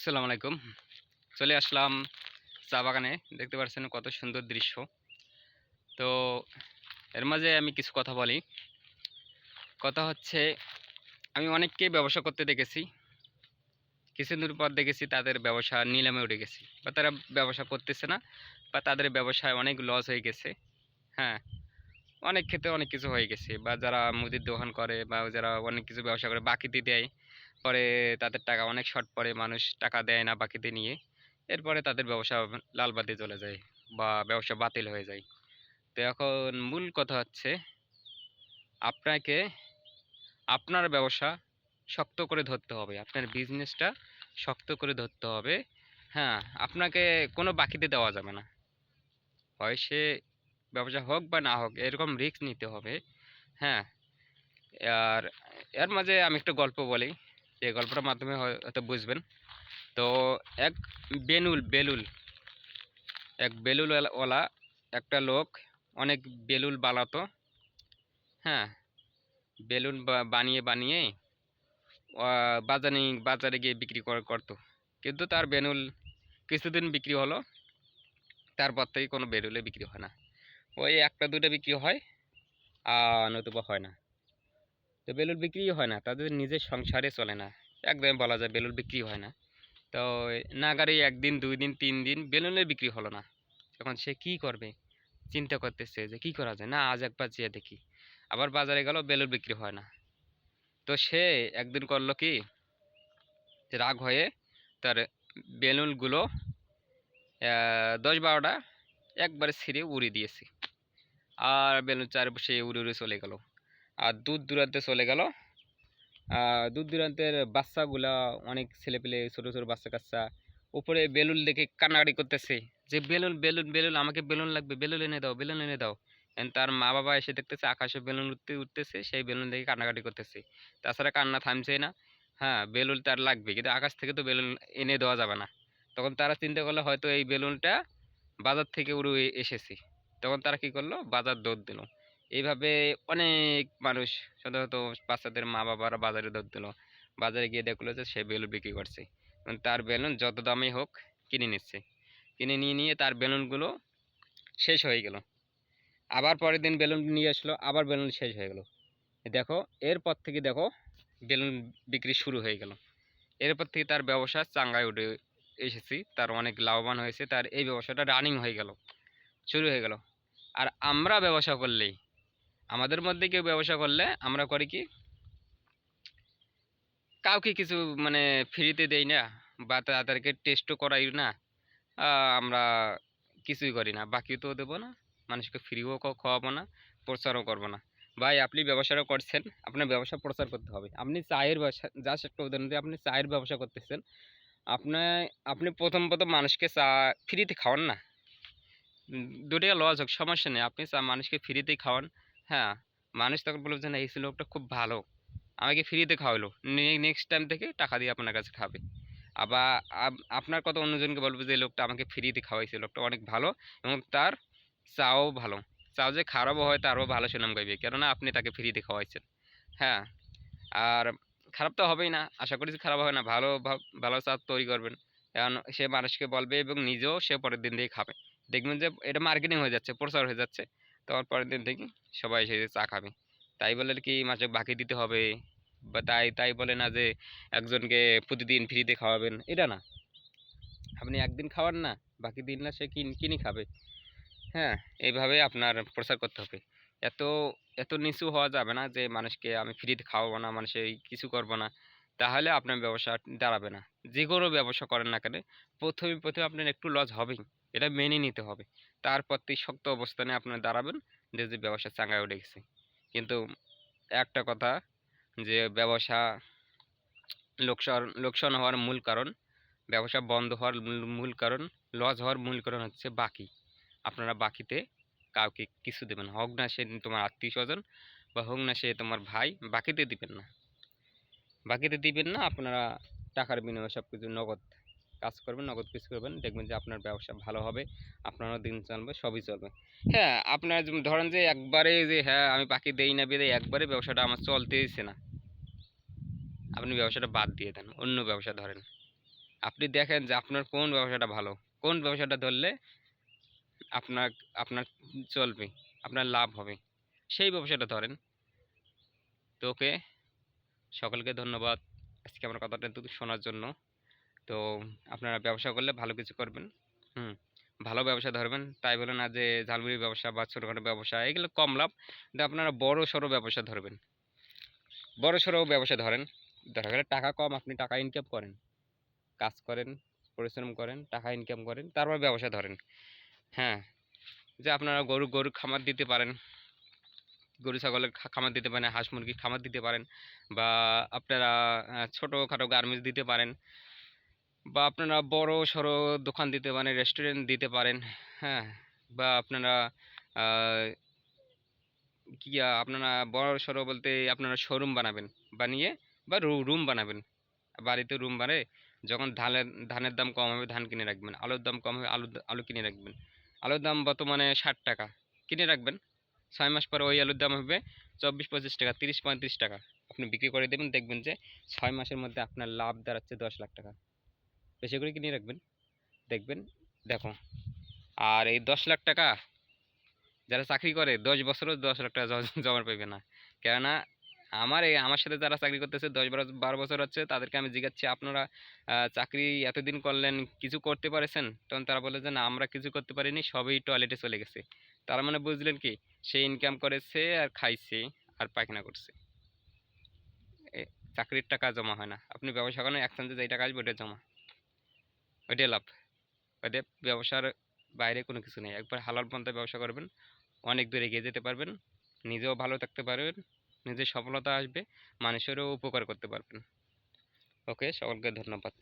আসসালামু আলাইকুম। চলে আসলাম চা বাগানে। দেখতে পাচ্ছেন কত সুন্দর দৃশ্য। তো এর মাঝে আমি কিছু কথা বলি। কথা হচ্ছে, আমি অনেককে ব্যবসা করতে দেখেছি। কিছুদিন পর দেখেছি তাদের ব্যবসা নিলামে উঠে গেছে। বা তারা ব্যবসা করতেছে না, বা তাদের ব্যবসায় অনেক লস হয়ে গেছে। হ্যাঁ অনেক ক্ষেত্রে অনেক কিছু হয়ে গেছে। বা যারা মুদির দোকান করে বা যারা অনেক কিছু ব্যবসা করে বাকিতে দেয়, পরে তাদের টাকা অনেক শর্ট পড়ে মানুষ টাকা দেয় না বাকিতে নিয়ে, এরপরে তাদের ব্যবসা লালবাতি চলে যায় বা ব্যবসা বাতিল হয়ে যায়। তো এখন মূল কথা হচ্ছে, আপনাকে আপনার ব্যবসা শক্ত করে ধরতে হবে। আপনার বিজনেসটা শক্ত করে ধরতে হবে। হ্যাঁ আপনাকে কোনো বাকিতে দেওয়া যাবে না। হয় সে ব্যবসা হোক বা না হোক, এরকম রিস্ক নিতে হবে। হ্যাঁ? আর এর মাঝে আমি একটা গল্প বলি। যে গল্পটার মাধ্যমে হয়তো বুঝবেন। তো এক বেনুল, বেলুল, এক বেলুল ওলা একটা লোক অনেক বেলুল বানাতো। হ্যাঁ? বেলুন বানিয়ে বানিয়ে বাজারে বাজারে গিয়ে বিক্রি কর- করতো। কিন্তু তার বেলুল কিছুদিন বিক্রি হলো। তারপর থেকে কোনো বেলুলে বিক্রি হয় না। ওই একটা দুটো বিক্রি হয়, আর নতুবা হয় না। তো বেলুল বিক্রি হয় না, তাদের নিজের সংসারে চলে না। একদম বলা যায় বেলুন বিক্রি হয় না। তো নাগারে একদিন, দুই দিন, তিন দিন বেলুনের বিক্রি হলো না। তখন সে কি করবে? চিন্তা করতেছে যে কি করা যায়? না, আজ একবার যেয়ে দেখি। আবার বাজারে গেল বেলুন বিক্রি হয় না। তো সে একদিন করল কি? রাগ হয়ে তার বেলুনগুলো দশ বারোটা একবারে ছিঁড়ে উড়িয়ে দিয়েছে। আর বেলুন চারপাশে উড়ে উড়ে চলে গেল। আর দূর দূরান্তে চলে গেল। দূর দূরান্তের বাচ্চাগুলা অনেক ছেলেপেলে, ছোটো ছোটো বাচ্চা কাচ্চা উপরে বেলুন দেখে কান্নাকাটি করতেছে যে, বেলুন বেলুন বেলুন, আমাকে বেলুন লাগবে, বেলুন এনে দাও, বেলুন এনে দাও। তার মা বাবা এসে দেখতেছে, আকাশে বেলুন উঠতে, উঠতেছে, সেই বেলুন দেখে কান্নাকাটি করতেছে। তাছাড়া কান্না থামছে না। হ্যাঁ বেলুন তার লাগবে, কিন্তু আকাশ থেকে তো বেলুন এনে দেওয়া যাবে না। তখন তারা চিন্তা করল, হয়তো এই বেলুনটা বাজার থেকে উড়ে এসেছে। তখন তারা কি করল? বাজার দৌড় দিল। এইভাবে অনেক মানুষ, সাধারণত বাচ্চাদের মা বাবারা বাজারে দৌড় দিল। বাজারে গিয়ে দেখল যে সে বেলুন বিক্রি করছে। তার বেলুন যত দামই হোক কিনে নিচ্ছে। কিনে নিয়ে নিয়ে তার বেলুনগুলো শেষ হয়ে গেল। আবার পরের দিন বেলুন নিয়ে আসলো, আবার বেলুন শেষ হয়ে গেল। দেখো, এরপর থেকে দেখো বেলুন বিক্রি শুরু হয়ে গেল। এরপর থেকে তার ব্যবসা চাঙ্গায় উঠে এসেছি। তার অনেক লাভবান হয়েছে। তার এই ব্যবসাটা রানিং হয়ে গেল। শুরু হয়ে গেল। আর আমরা ব্যবসা করলেই, আমাদের মধ্যে কেউ ব্যবসা করলে আমরা করি কি? কাউকে কিছু মানে ফ্রিতে দেই না বা তাদেরকে টেস্টও করাই না আমরা কিছুই করি না। বাকি তো দেবো না, মানুষকে ফ্রিও খাওয়াবো না, প্রচারও করব না। ভাই, আপনি ব্যবসাটা করছেন, আপনার ব্যবসা প্রচার করতে হবে। আপনি চায়ের ব্যবসা জাস্ট একটা উদাহরণ আপনি চায়ের ব্যবসা করতেছেন আপনার আপনি প্রথম প্রথম মানুষকে চা ফ্রিতে খাওয়ান না। দু টাকা লস হোক, সমস্যা নেই। আপনি মানুষকে ফ্রিতেই খাওয়ান হ্যাঁ? মানুষ তখন বলবে যে, না এই লোকটা খুব ভালো। আমাকে ফ্রিতে খাওয়ালো নেক্সট টাইম থেকে টাকা দিয়ে আপনার কাছে খাবে। আবার আপনার কথা অন্যজনকে বলবে যে লোকটা আমাকে ফ্রিতে খাওয়াইছে। লোকটা অনেক ভালো এবং তার চাও ভালো। চাও যে খারাপও হয়, তারও ভালো সুনাম গাইবে। কেননা আপনি তাকে ফ্রিতে খাওয়াইছেন। হ্যাঁ? আর খারাপ তো হবেই না। আশা করি খারাপ হবে না। ভালো ভালো চা তৈরি করবেন। কারণ সে মানুষকে বলবে এবং নিজেও সে পরের দিন দিয়ে খাবে। দেখবেন যে এটা মার্কেটিং হয়ে যাচ্ছে, প্রচার হয়ে যাচ্ছে। তখন পরের দিন থেকে সবাই এসে চা খাবে। তাই বলে কি মাসে বাকি দিতে হবে? বা তাই তাই বলে না যে একজনকে প্রতিদিন ফ্রিতে খাওয়াবেন, এটা না। আপনি একদিন খাওয়ান না, বাকি দিন না সে কিন, কিনে খাবে। হ্যাঁ এইভাবে আপনার প্রচার করতে হবে। এত এত নিচু হওয়া যাবে না যে মানুষকে আমি ফ্রিতে খাওয়াবো না মানুষের কিছু করব না। তাহলে আপনার ব্যবসা দাঁড়াবে না। যে কোনো ব্যবসা করেন না কেন, প্রথমে প্রথমে আপনার একটু লস হবেই। এটা মেনে নিতে হবে। তারপর থেকে শক্ত অবস্থানে আপনার দাঁড়াবেন যে যে ব্যবসা চাঙ্গায় উঠে গেছে। কিন্তু একটা কথা যে, ব্যবসা লোকসান লোকসান হওয়ার মূল কারণ, ব্যবসা বন্ধ হওয়ার মূল- কারণ, লস হওয়ার মূল কারণ হচ্ছে বাকি। আপনারা বাকিতে কাউকে কিছু দেবেন। হোক না সে তোমার আত্মীয় স্বজন বা হোক না সে তোমার ভাই, বাকিতে দিবেন না। বাকিতে দিবেন না, আপনারা টাকার বিনিময়ে সব কিছু নগদ কাজ করবেন, নগদ কিছু করবেন, দেখবেন যে আপনার ব্যবসা ভালো হবে, আপনারও দিন চলবে, সবই চলবে। হ্যাঁ আপনার ধরেন যে একবারে যে হ্যাঁ আমি বাকি দেই না বেদে একবারে ব্যবসাটা আমার চলতেইছে না। আপনি ব্যবসাটা বাদ দিয়ে দেন, অন্য ব্যবসা ধরেন। আপনি দেখেন যে আপনার কোন ব্যবসাটা ভালো, কোন ব্যবসাটা ধরলে আপনার আপনার চলবে, আপনার লাভ হবে, সেই ব্যবসাটা ধরেন। তো ওকে, সকলকে ধন্যবাদ। আজকে আমার কথাটা শোনার জন্য। তো আপনারা ব্যবসা করলে ভালো কিছু করবেন। হুম, ভালো ব্যবসা ধরবেন। তাই বলে না যে ঝালমুড়ির ব্যবসা বা ছোটোখাটো ব্যবসা, এগুলো কম লাভ। কিন্তু আপনারা বড় সড়ো ব্যবসা ধরবেন। বড় সড়ো ব্যবসা ধরেন দেখা গেলে টাকা কম, আপনি টাকা ইনকাম করেন। কাজ করেন, পরিশ্রম করেন, টাকা ইনকাম করেন, তারপর ব্যবসা ধরেন। হ্যাঁ যে আপনারা গরু গরু খামার দিতে পারেন। গরু ছাগলের খামার দিতে পারেন, হাঁস মুরগির খামার দিতে পারেন। বা আপনারা ছোটোখাটো গার্মেন্টস দিতে পারেন। বা আপনারা বড় সড়ো দোকান দিতে পারেন রেস্টুরেন্ট দিতে পারেন হ্যাঁ? বা আপনারা কি আপনারা বড় সড়ো বলতে আপনারা শোরুম বানাবেন, বানিয়ে বা রুম বানাবেন। বাড়িতে রুম বানিয়ে যখন ধানের ধানের দাম কম হবে ধান কিনে রাখবেন, আলুর দাম কম হবে আলু আলু কিনে রাখবেন। আলুর দাম বর্তমানে ষাট টাকা, কিনে রাখবেন। ছয় মাস পরে ওই আলুর দাম হবে চব্বিশ পঁচিশ টাকা, তিরিশ পঁয়ত্রিশ টাকা। আপনি বিক্রি করে দেবেন, দেখবেন যে ছয় মাসের মধ্যে আপনার লাভ দাঁড়াচ্ছে দশ লাখ টাকা। বেশি করে কিনে রাখবেন। দেখবেন, দেখো। আর এই দশ লাখ টাকা যারা চাকরি করে, দশ বছরও দশ লাখ টাকা জমা পাইবে না। কেননা, আমার এই, আমার সাথে যারা চাকরি করতেছে, দশ বারো বারো বছর হচ্ছে, তাদেরকে আমি জিজ্ঞাসি আপনারা চাকরি এতদিন করলেন, কিছু করতে পারেছেন? তখন তারা বলে যে, না, আমরা কিছু করতে পারিনি, সবই টয়লেটে চলে গেছে। তার মানে বুঝলেন কি, সে ইনকাম করেছে আর খাইছে আর পায়খানা করছে। চাকরির টাকা জমা হয় না। আপনি ব্যবসা করেন একসঙ্গে যেই টাকা আসবে ওটা জমা। ওইটাই লাভ। ওইটা ব্যবসার বাইরে কোনো কিছু নেই। একবার হালাল পন্থায় ব্যবসা করবেন, অনেক দূর এগিয়ে যেতে পারবেন, নিজেও ভালো থাকতে পারবেন, নিজের সফলতা আসবে, মানুষেরও উপকার করতে পারবেন। ওকে, সকলকে ধন্যবাদ।